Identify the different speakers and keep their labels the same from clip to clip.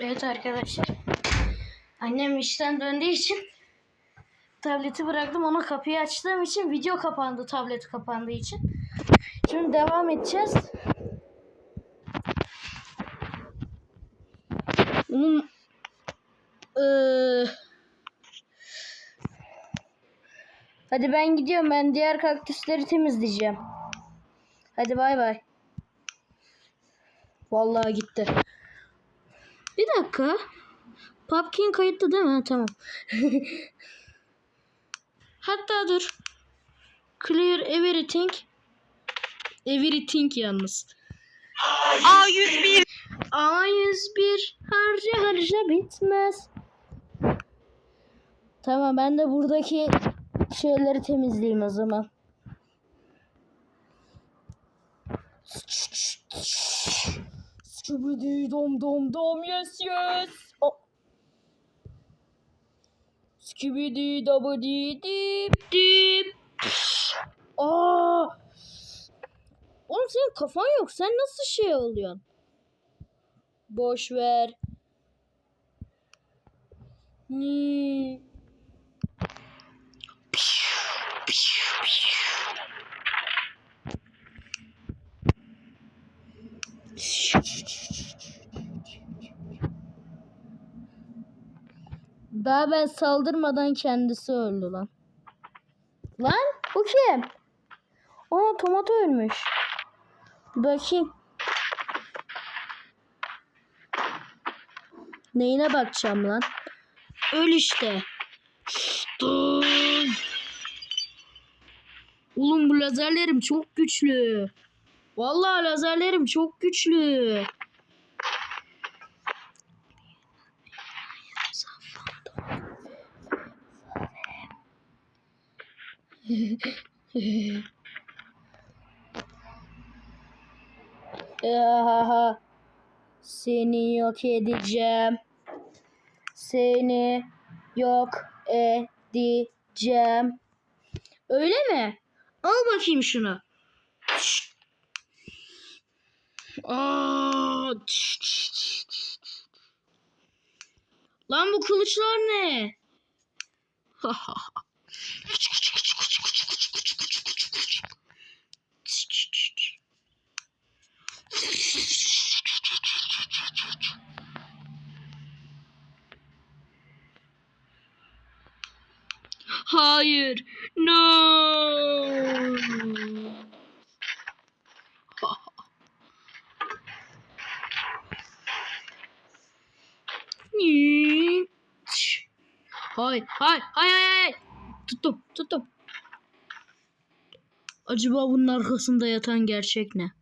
Speaker 1: Evet arkadaşlar. Annem işten döndüğü için tableti bıraktım. Ona kapıyı açtığım için video kapandı. Tablet kapandığı için. Şimdi devam edeceğiz. Bunun Eee, Hadi ben gidiyorum. Ben diğer kaktüsleri temizleyeceğim. Hadi bay bay. Vallahi gitti. Bir dakika. Pumpkin kayıtlı değil mi? Tamam. Hatta dur. Clear everything. Everything yalnız.
Speaker 2: A101
Speaker 1: A101 harca harca bitmez. Tamam ben de buradaki şeyleri temizleyeyim o zaman. Scooby dom dom dom yes yes. Oh. Scooby dabadi dip dip. Aa! Oğlum senin kafan yok. Sen nasıl şey oluyorsun? Boş ver. Ni. Daha ben saldırmadan kendisi öldü lan. Lan bu kim? Aa tomato ölmüş. Bakayım. Neyine bakacağım lan? Öl işte. Dur. Oğlum bu lazerlerim çok güçlü. Vallahi lazerlerim çok güçlü. Ahaha. Seni yok edeceğim. Seni yok edeceğim. Öyle mi? Al bakayım şunu. Lan bu kılıçlar ne? Hired? No. Hayır, hayır, hayır, hayır. Tuttum tuttum. Acaba bunun arkasında yatan gerçek ne?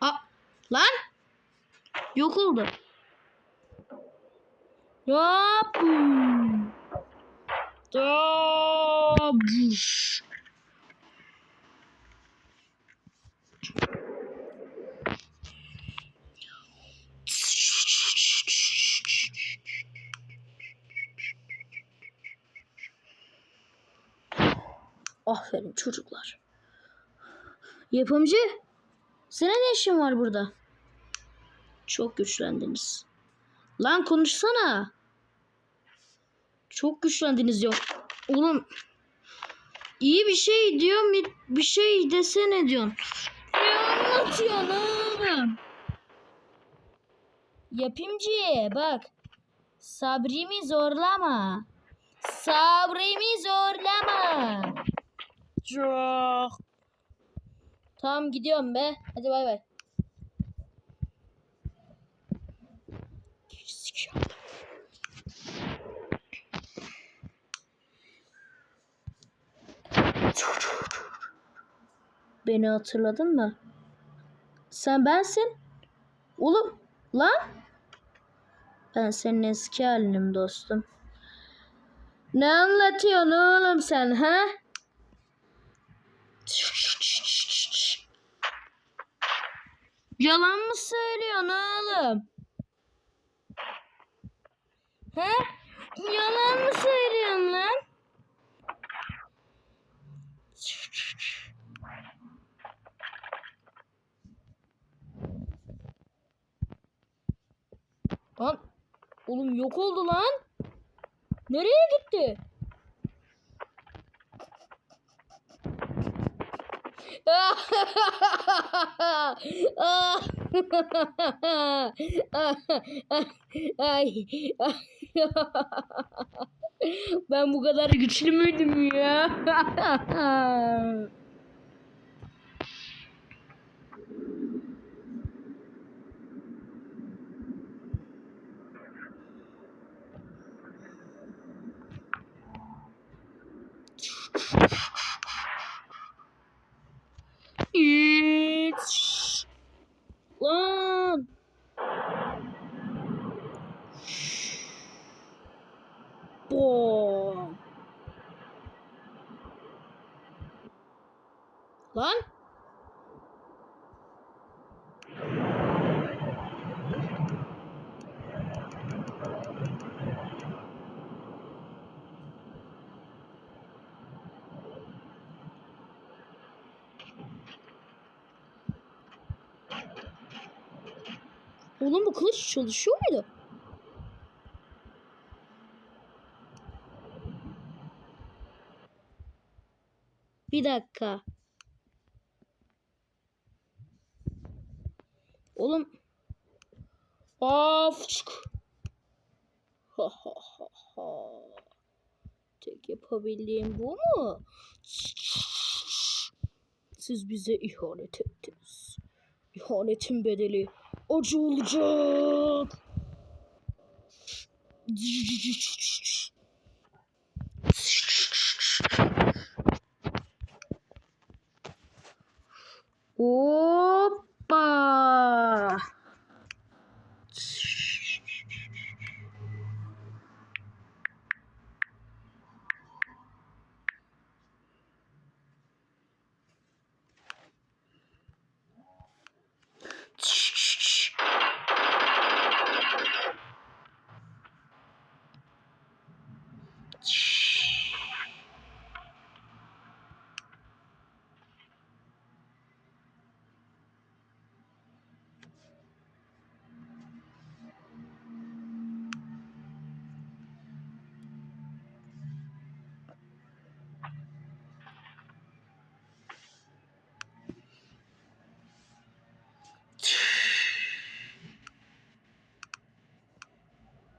Speaker 1: Aa, lan! Yok oldu. Hop! Hop! Aferin çocuklar. Yapımcı, senin ne işin var burada? Çok güçlendiniz. Lan konuşsana. Çok güçlendiniz yok. Oğlum iyi bir şey diyorum bir- bir şey desene diyorsun. Ne anlatıyorsun oğlum? Yapımcı bak. Sabrimi zorlama. Sabrimi zorlama. Çok. Tamam gidiyorum be. Hadi bay bay. Beni hatırladın mı? Sen bensin. Oğlum lan. Ben senin eski halinim dostum. Ne anlatıyorsun oğlum sen ha? Yalan mı söylüyorsun oğlum? He? Yalan mı söylüyorsun lan? Lan oğlum yok oldu lan. Nereye gitti? Ay. Ben bu kadar güçlü müydüm ya? Lan. Oğlum bu kılıç çalışıyor muydu? Bir dakika. Oğlum. Of. Ha ha ha ha. Tek yapabildiğim bu mu? Siz bize ihanet ettiniz. İhanetin bedeli acı olacak. Hoppa.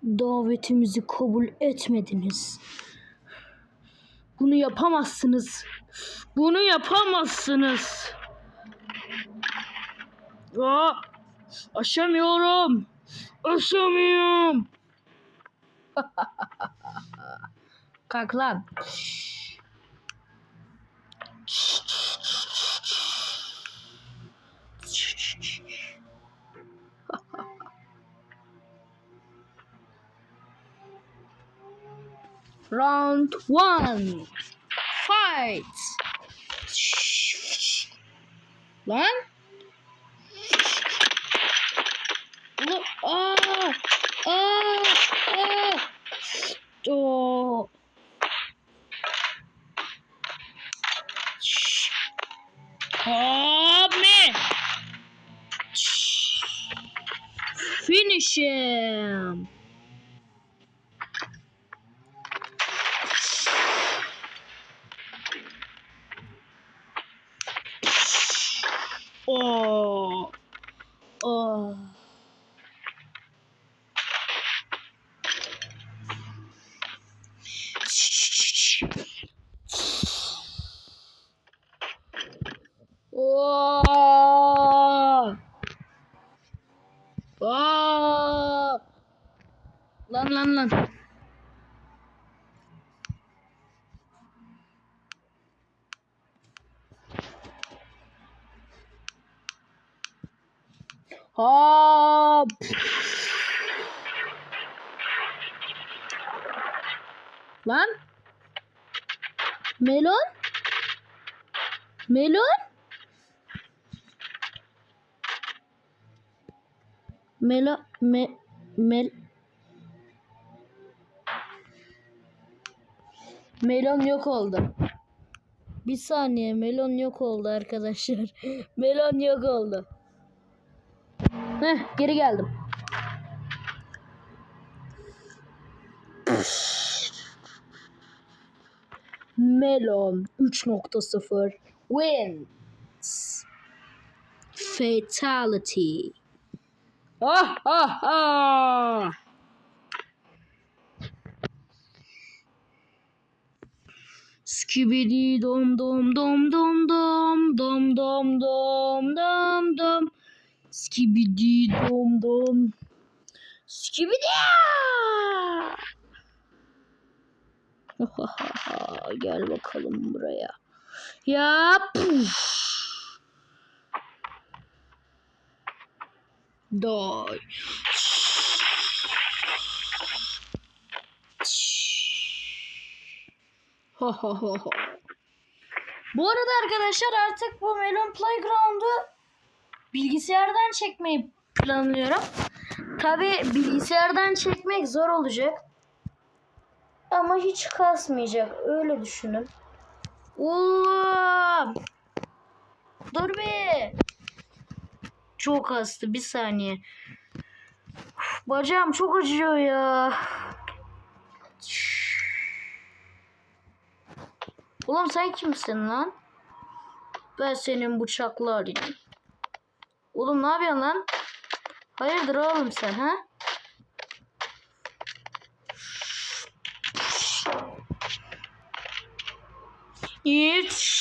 Speaker 1: Davetimizi kabul etmediniz. Bunu yapamazsınız. Bunu yapamazsınız. Aa, aşamıyorum. Aşamıyorum. Kalk lan. Round one. Fight. Lan. Ulan. Aa. Aa. Aa. Oo. Hop me. Finish him. Oh. Oh. Oh. Oh. Lan lan lan. Hop. Lan. Melon. Melon. Melo me mel Melon yok oldu. Bir saniye melon yok oldu arkadaşlar. melon yok oldu. Heh geri geldim. Melon 3.0 wins. Fatality. Ah ah ah. Skibidi dom dom dom dom dom dom dom dom dom dom Skibidi dom dom Skibidi Gel bakalım buraya. Ya puf. Die. Ha ha ha ha. Bu arada arkadaşlar artık bu Melon Playground'u bilgisayardan çekmeyi planlıyorum. Tabi bilgisayardan çekmek zor olacak. Ama hiç kasmayacak. Öyle düşünün. Oğlum. Dur bir. Çok hastı. Bir saniye. Uf, bacağım çok acıyor ya. Oğlum sen kimsin lan? Ben senin bıçaklı arayayım. Oğlum ne yapıyorsun lan? Hayırdır oğlum sen ha? Hiç.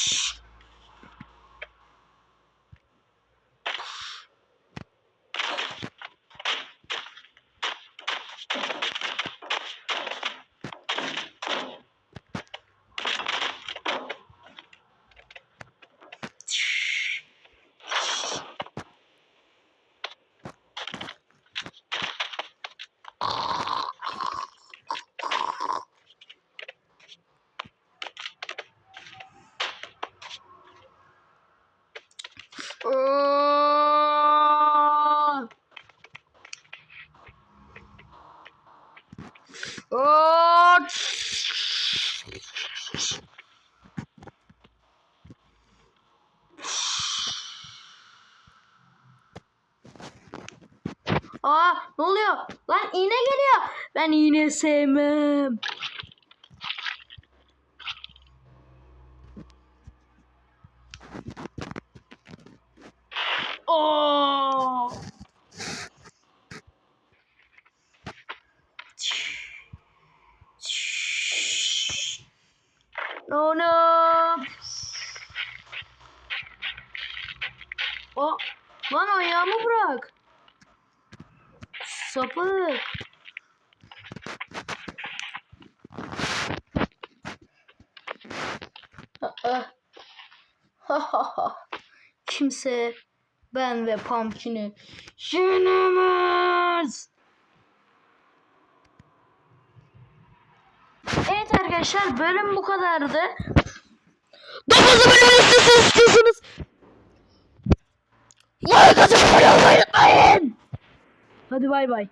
Speaker 1: Aa! Aa, ne oluyor? Lan iğne geliyor. Ben iğne sevmem. Oo! Ha ha ha. Kimse ben ve Pumpkin'i yenemez. Evet arkadaşlar bölüm bu kadardı. 9 bölüm istiyorsunuz istiyorsunuz. Like atıp abone olmayı unutmayın. Hadi bay bay.